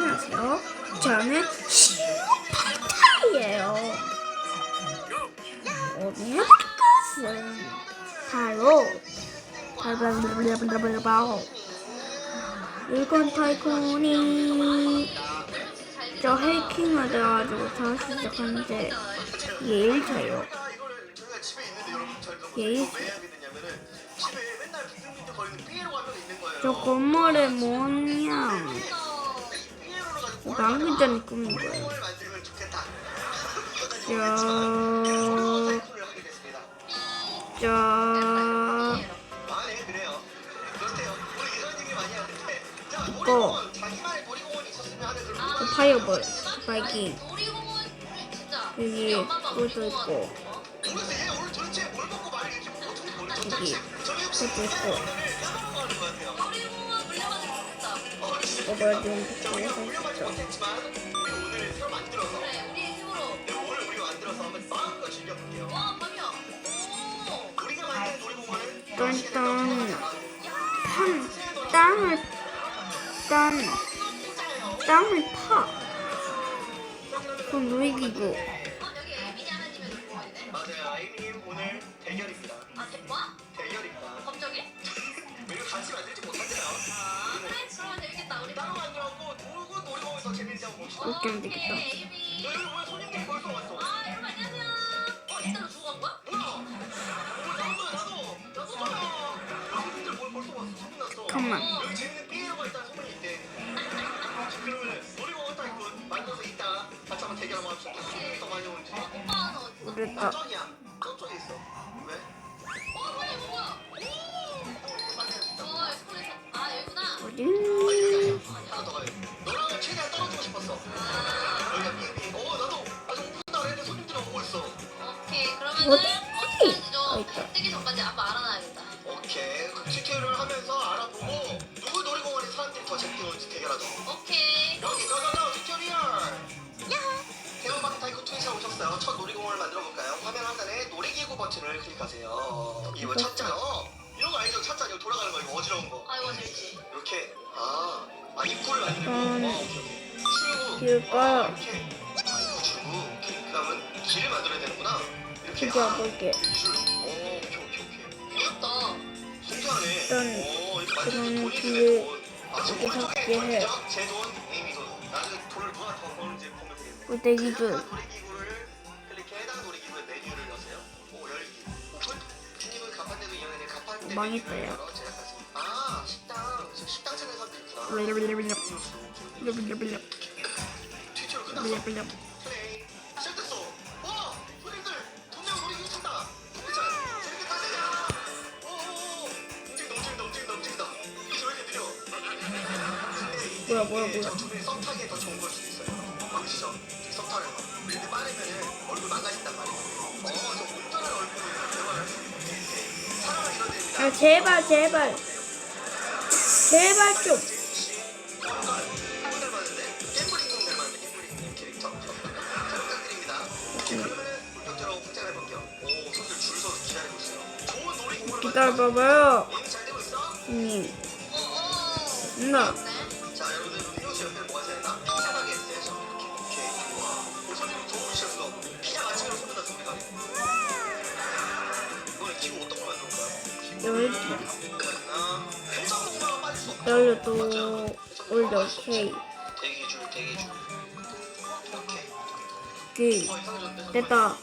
안녕하세요. 저는 시오파타이에요. 오늘 할 것은 바로 바로 일본 타이쿤이 저 해킹을 돼가지고 다시 시작한 지 예일 차요. 이거를 저희가 집에 있는데 여러분 저희가 예. 왜 하게 되냐면은 집에 맨날 빙빙빙 거리는 삐에로가 한명 있는 거예요. 저 모양 삐에로를 전에 꾸민 거예요. 저. 저, 이거. 파이어볼, 바이킹. 여기 그것도 있고? 여기 그것도 있고, 어. 이거 우리 네, 놀이공원은 딴딴. 판, 땅을, 땅, 땅을 파. 그럼. 어, 집에 놀이공원이네 맞아요. 아이님 오늘 대결입니다. 아 대박 그렇게 하면 되겠다. 에이미 여 어디? 아, 좀 있다. 뜨기 전까지 아빠 알아놔야겠다 오케이. 그 튜토리얼을 하면서 알아보고 누구 놀이공원에 사람들이 더 재밌게 노는지 대결하자. 오케이 여기 가가가 튜토리얼. 대형마트 타이코 투에서 오셨어요. 첫 놀이공원을 만들어 볼까요? 화면 하단에 놀이기구 버튼을 클릭하세요. 이거 첫자. 어? 이런 거 알죠? 첫 자 이거 돌아가는 거 이거 어지러운 거. 아 이거 재밌지 이렇게. 아, 아 입구를 만들고. 음. 어, 오케이 오케이. 출구. 아, 이렇게. 아 이거 출구. 오케이. 그 다음은 길을 만들어야 되는구나. 이렇게. 이거 아, 볼게. 줄. 오, 오케이 오케이 오케이. 귀엽다 신기하네. 일단 돈이 뒤에. 아, 이렇게 섞게 해. 간판대 망했어요. 아. 플레이. 뭐야, 뭐야, 뭐야. 저쪽에 썸 타기에 더 좋은 걸 수도 있어요. 보이시죠? 썸 타는 거. 근데 빠르면은 얼굴 망가진단 말이에요. 어, 저 운전할 얼굴을 제발. 사랑을 이뤄냅니다. 아, 제발, 제발. 제발 좀. 닮았는데? 갬블링 공닮 열려도. 올려. 오케이. 대기 줄, 대기 줄. 오케이. 오케이. 어, 이상해졌는데? 됐다.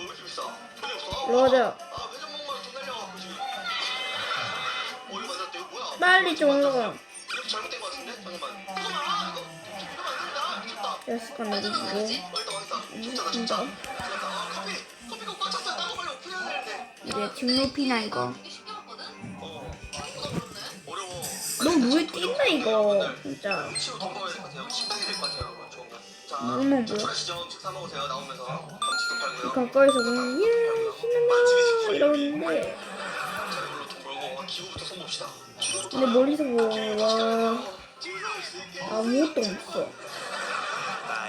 이렇게 비싸? 돈이 없어? 넣어줘. 빨리 좀 올라가. 잘못된 것 같은데? 잠깐만. 잠깐만, 아, 이거. 이러면 안 된다. 미쳤다. 여스간 어디로 놀이기구. 넣어야지? 어, 일단 망했다. 진짜다, 진짜. 큰일났다. 아, 커피. 커피가 꽉 찼어요. 나도 빨리 오픈해야 되는데. 이제 뒷높이나 이거. 어, 생각보다 어렵네 어려워. 너물 뛴다 이거. 진짜. 음식으로 돈 벌어야 될것 같아요. 식당이 될것 같아요. 여러분. 좋은 거. 자, 너무 뭐야. 출출하시죠? 음식 사 먹으세요. 나오면서. 감치도 팔고요. 가까이서 보면 야 신난다 이러는데 자, 이걸로 돈 벌고 기부부터 손봅시다. 기부부터 근데 멀리서 보와. 아무것도 없어.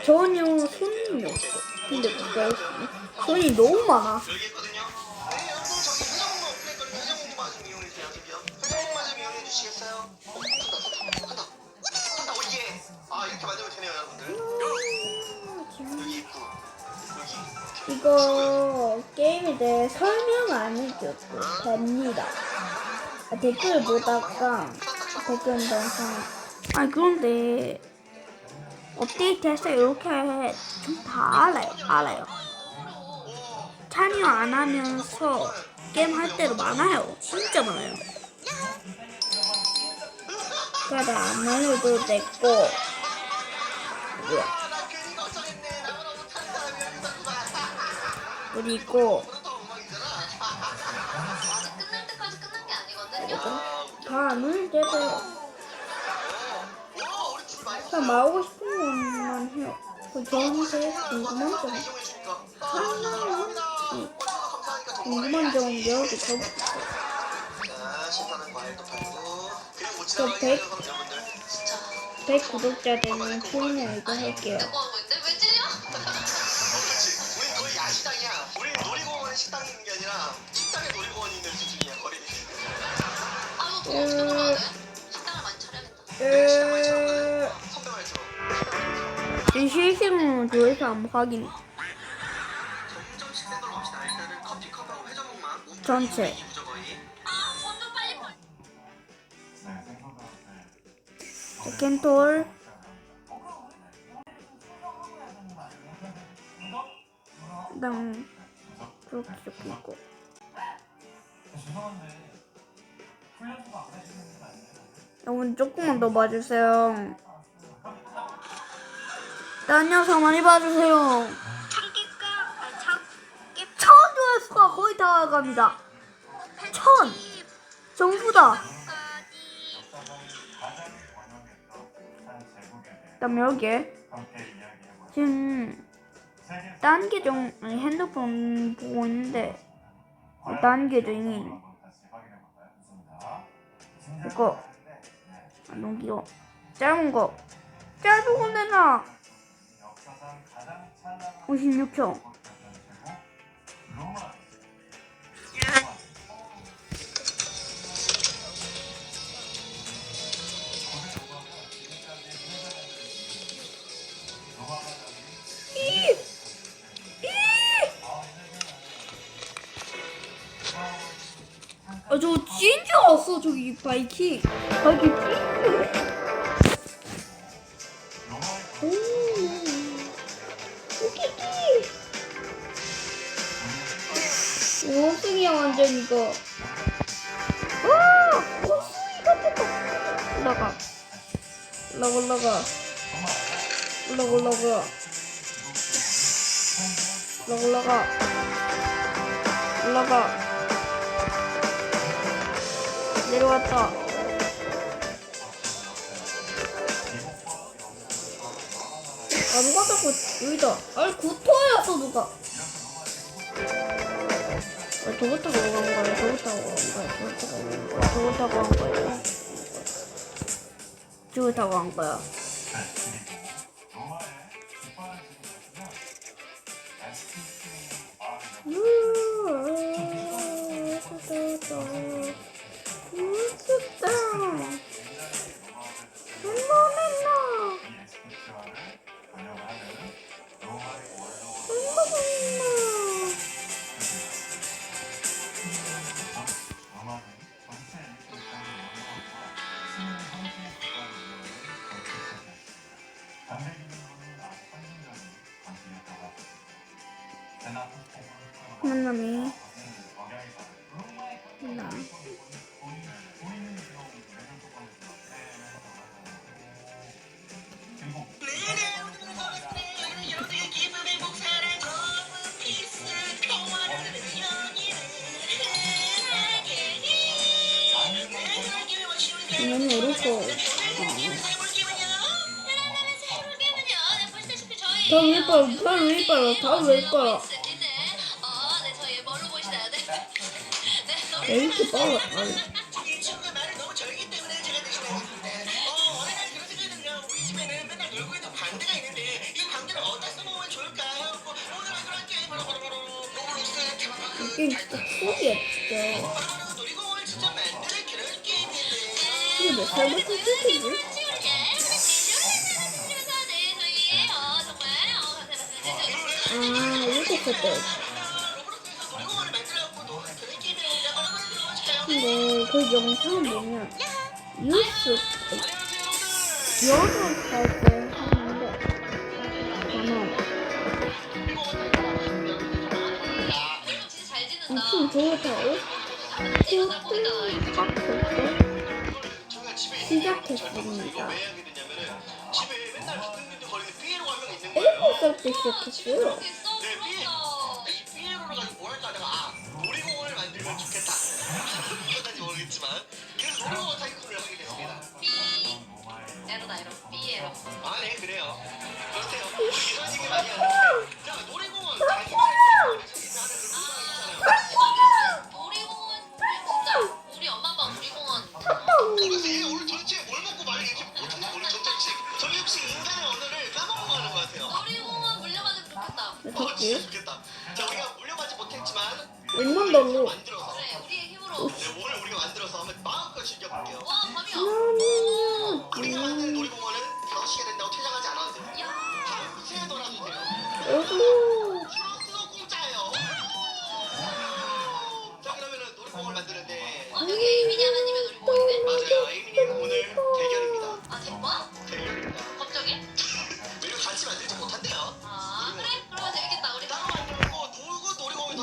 전혀 손님이 없어. 근데 그거 손이 너무 많아. 이거 게임에 대해 설명 안 해줘도 됩니다. 아, 댓글 보다가 댓글 영상. 아 그런데 업데이트해서 이렇게 좀 다 알아요. 알아요. 참여 안 하면서 게임 할 때도 많아요. 진짜 많아요. 그래도 안 알려도 됐고. 그리고 줄 많이 그냥 말하고 싶은 것만 해요. 그 저한테 궁금한 점, 감사하니까 정말. 궁금한 점 여기 적어주세요. 자, 신선한 과일도 팔고. 그리고 못저 지나가게 백- 해줘서 여러분들. 진짜. 100 구독자 되면 풀리는 이거 할게요. 제 실시간으로 조회수 안 확인. 전체. 세켄톨. 그다음 그렇게 적혀 있고. 여러분 조금만 더 봐주세요. 딴 영상 많이 봐주세요. 천 조회수가 거의 다 갑니다. 천 전부 다. 그다음에 여기에 지금 딴 계정 핸드폰 보고 있는데 딴 계정이 이거. 아, 너무 귀여워. 짧은 거. 짧은 건데 나 56초 어 저기 바이킹 바이킹 찐 오, 오키키. 원숭이야 완전 이거. 와, 원숭이 같았다. 올라가. 올라가 올라가. 올라가 올라가. 올라가 올라가. 올라가. 내려왔다. 아 누가 자꾸 여기다. 아니 구토였어 누가. 아, 저거 타고 간 거야? 저거 타고 간 거야? 저거 타고 간 거야? 저거 타고 간 거야? 저거 타고 간 거야 바로 위에 빨아 바로 위에 빨아 바로 위에 빨아 왜 이렇게 빨아 아니. 이게 진짜 소리야 진짜. 이게 뭐 몇 살부터 소리지? 했었대. 근데 그 영상은 뭐냐 뉴스 여름 할때 하는데 저는 엄청 좋다고 그때 시작했습니다. 일곱 살때 시작했어요. Woo!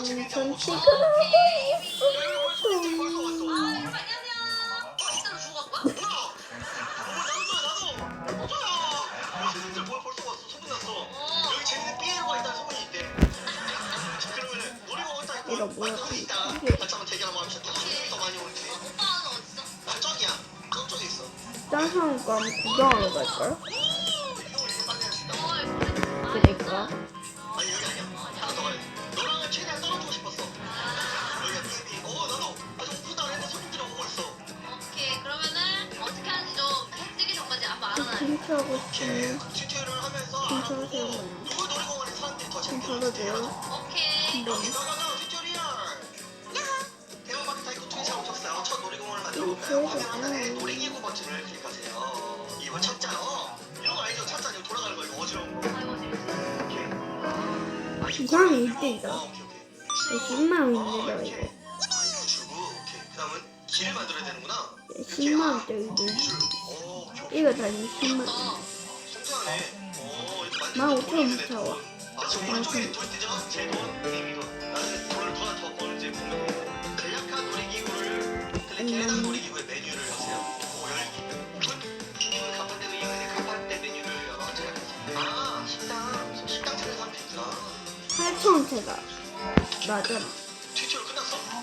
전 지금 이거 뭐야? 짱상과 구경하러 갈까요? 음. 그니까. 하고 있어요. 괜찮으세요? 괜찮으세요? 네. 놀이기구 버튼을 클릭하세요. 이거 찾자요. 이런 거 아니죠? 찾자 이거 돌아가는 거 이거 어지러운 거. 이건 1대이다. 이거 어, 10만 원인데요, 이거. 어, 주고 오케이. 그다음은 길을 만들어야 되는구나. 이렇게 10만 원짜리 줄. 이거 다 20만 원. 15,000원 차와. 15,000원. 팔촌체가 맞아.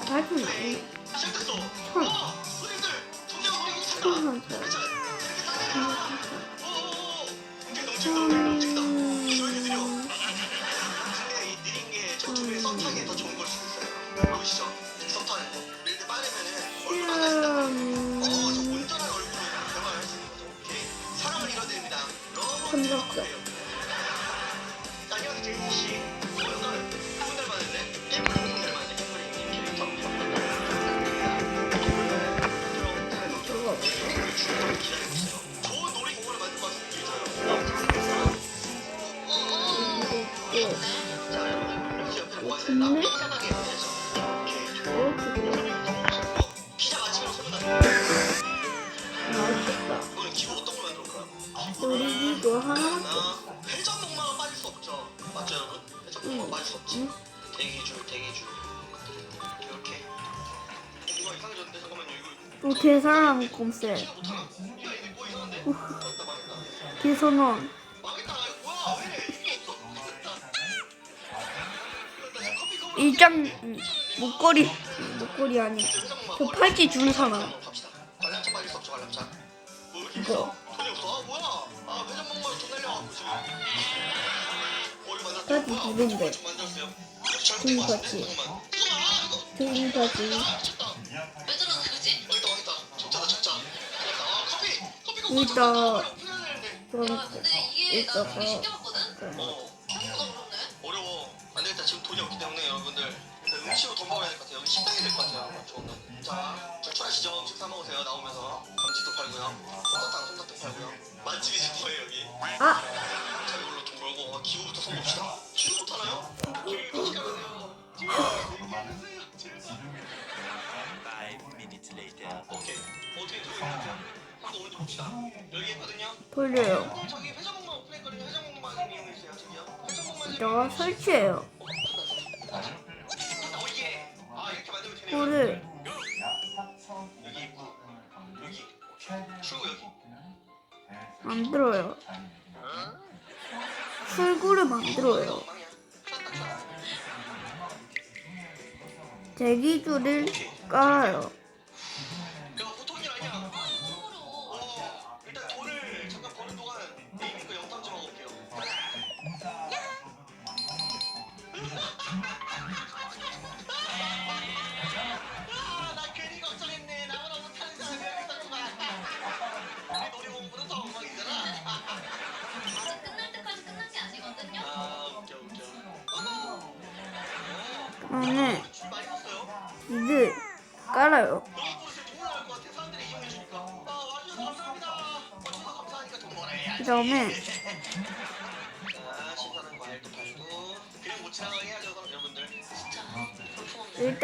발품 아니. 천. 천원짜리. 건졌어. 이거. 곰쌤 개선원 일장 목걸이 목걸이 아니 저 팔찌 준 사람. 이거. 까지 누군데? 그 등까지. 등까지. 그 진짜 그런 아, 거 있어서 어, 어려워 안 되겠다 지금 돈이 없기 때문에 여러분들 음식으로 돈 벌어야 될 것 같아요. 식당이 될 것 같아요. 자, 출출하시죠? 음식 사 먹으세요. 나오면서 감치도 팔고요. 솜사탕, 솜사탕 팔고요. 맛집이 될 거예요 여기. 아 어, 설치해요. 이거를 만들어요. 출구를 만들어요. 대기줄을 깔아요.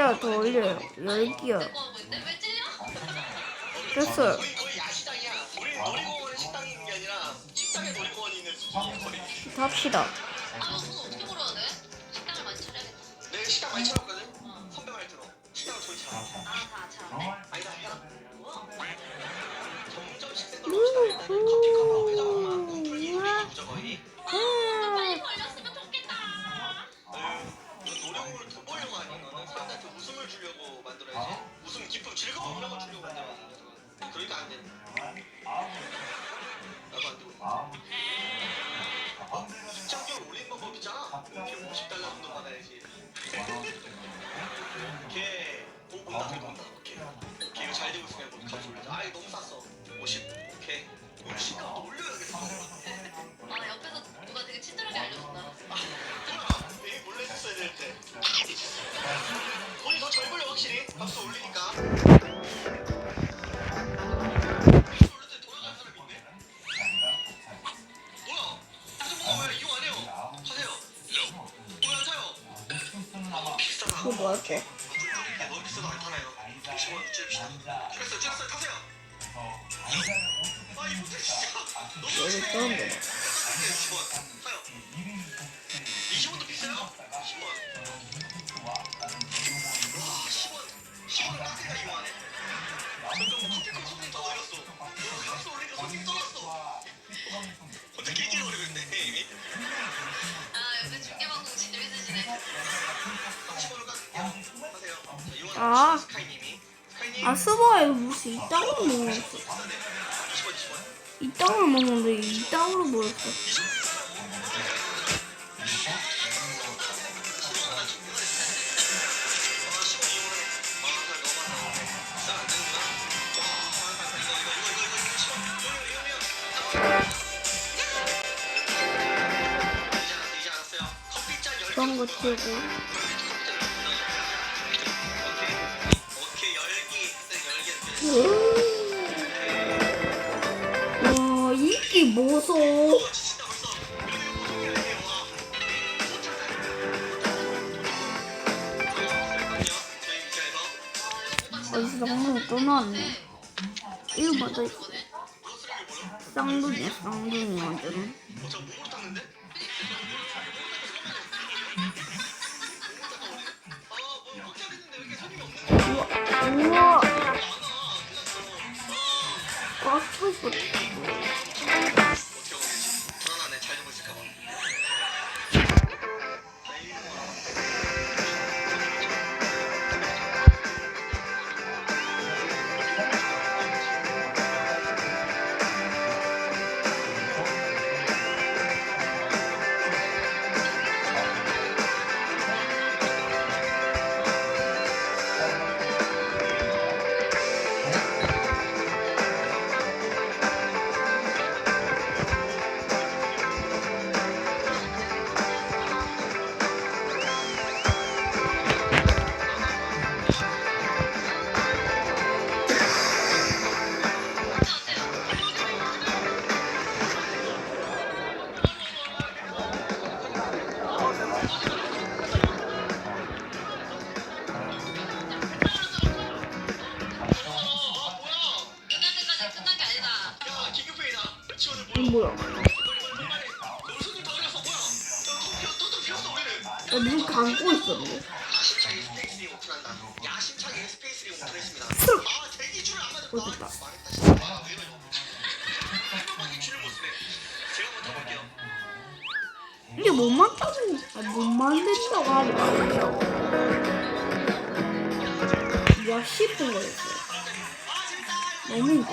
개요 더 올려요. 열 개요. 됐어요. 갑시다. 식당 많이 차렸거든. 선배 말대로 식당을 돌자. 뭐라 해야지? 웃음, 기쁨, 즐거움 이런 아, 네. 거 주려고 한다고 그러니까 안 된다 아, 나도 안 되고 아, 입장료 올린 방법 있잖아 50달러 정도 받아야지 걔, 오, 온다, 그래, 온다. 오케이. 걔 이거 잘 되고 있으면 뭐 값이 올려줘. 아, 이거 너무 쌌어. 50, 오케이. 우리 시가도 올려 努力 이거 무슨 이따구로 먹었어. 이따구로 먹는데 이따구로 먹었어. 그런 거 치고 와, 이게 뭐서? 어디서 쌍둥이 또 나왔네. 이거 맞아. 쌍둥이 쌍둥이 완전. 우와. 우와. fofo. 너무 힘